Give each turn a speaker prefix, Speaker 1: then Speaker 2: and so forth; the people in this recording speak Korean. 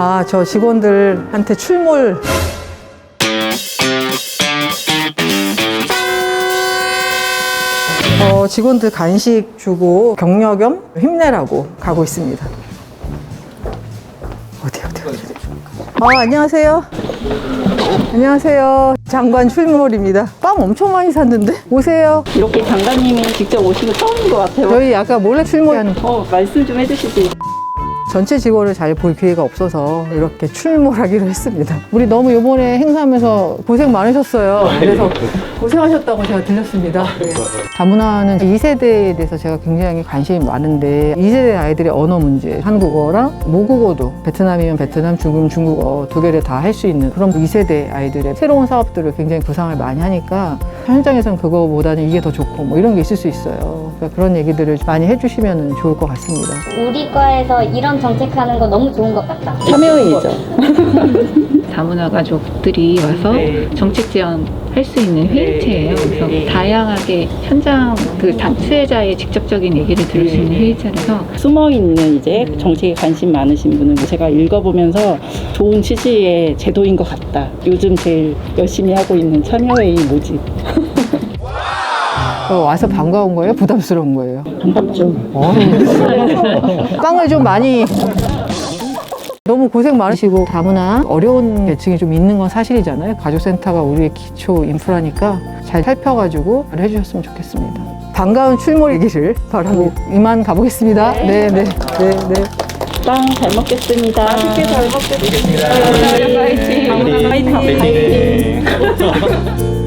Speaker 1: 아, 저 직원들한테 출몰. 어, 직원들 간식 주고 격려 겸 힘내라고 가고 있습니다. 어디, 어디, 어디. 아, 안녕하세요. 안녕하세요. 장관 출몰입니다. 빵 엄청 많이 샀는데? 오세요.
Speaker 2: 이렇게 장관님이 직접 오시는 거 처음인 것 같아요.
Speaker 1: 저희 아까 몰래 출몰하는
Speaker 2: 어, 말씀 좀 해주시지.
Speaker 1: 전체 직원을 잘 볼 기회가 없어서 이렇게 출몰하기로 했습니다. 우리 너무 이번에 행사하면서 고생 많으셨어요. 그래서 고생하셨다고 제가 들렸습니다. 네. 다문화는 2세대에 대해서 제가 굉장히 관심이 많은데 2세대 아이들의 언어 문제, 한국어랑 모국어도 베트남이면 베트남, 중국이면 중국어 두 개를 다 할 수 있는 그런 2세대 아이들의 새로운 사업들을 굉장히 구상을 많이 하니까 현장에서는 그거보다는 이게 더 좋고 뭐 이런 게 있을 수 있어요. 그러니까 그런 얘기들을 많이 해주시면 좋을 것 같습니다.
Speaker 3: 우리 과에서 이런 정책하는 거 너무 좋은 것 같다.
Speaker 2: 참여회의죠.
Speaker 4: 다문화 가족들이 와서 정책 제안 할수 있는 회의체예요. 그래서 다양하게 현장 그 당사자의 직접적인 얘기를 들을 수 있는 회의체라서
Speaker 2: 숨어 있는 이제 정책에 관심 많으신 분을 제가 읽어보면서 좋은 취지의 제도인 것 같다. 요즘 제일 열심히 하고 있는 참여회의 모집.
Speaker 1: 어, 와서 반가운 거예요? 부담스러운 거예요?
Speaker 2: 반갑죠.
Speaker 1: 빵을 좀 많이 너무 고생 많으시고 다문화 어려운 계층이 좀 있는 건 사실이잖아요. 가족센터가 우리의 기초 인프라니까 잘 살펴가지고 잘 해주셨으면 좋겠습니다. 반가운 출몰이기를 바라고 이만 가보겠습니다. 네, 네, 네, 네.
Speaker 2: 빵 잘 먹겠습니다. 맛있게 잘 먹겠습니다. 파이팅. 파이팅. 파이팅.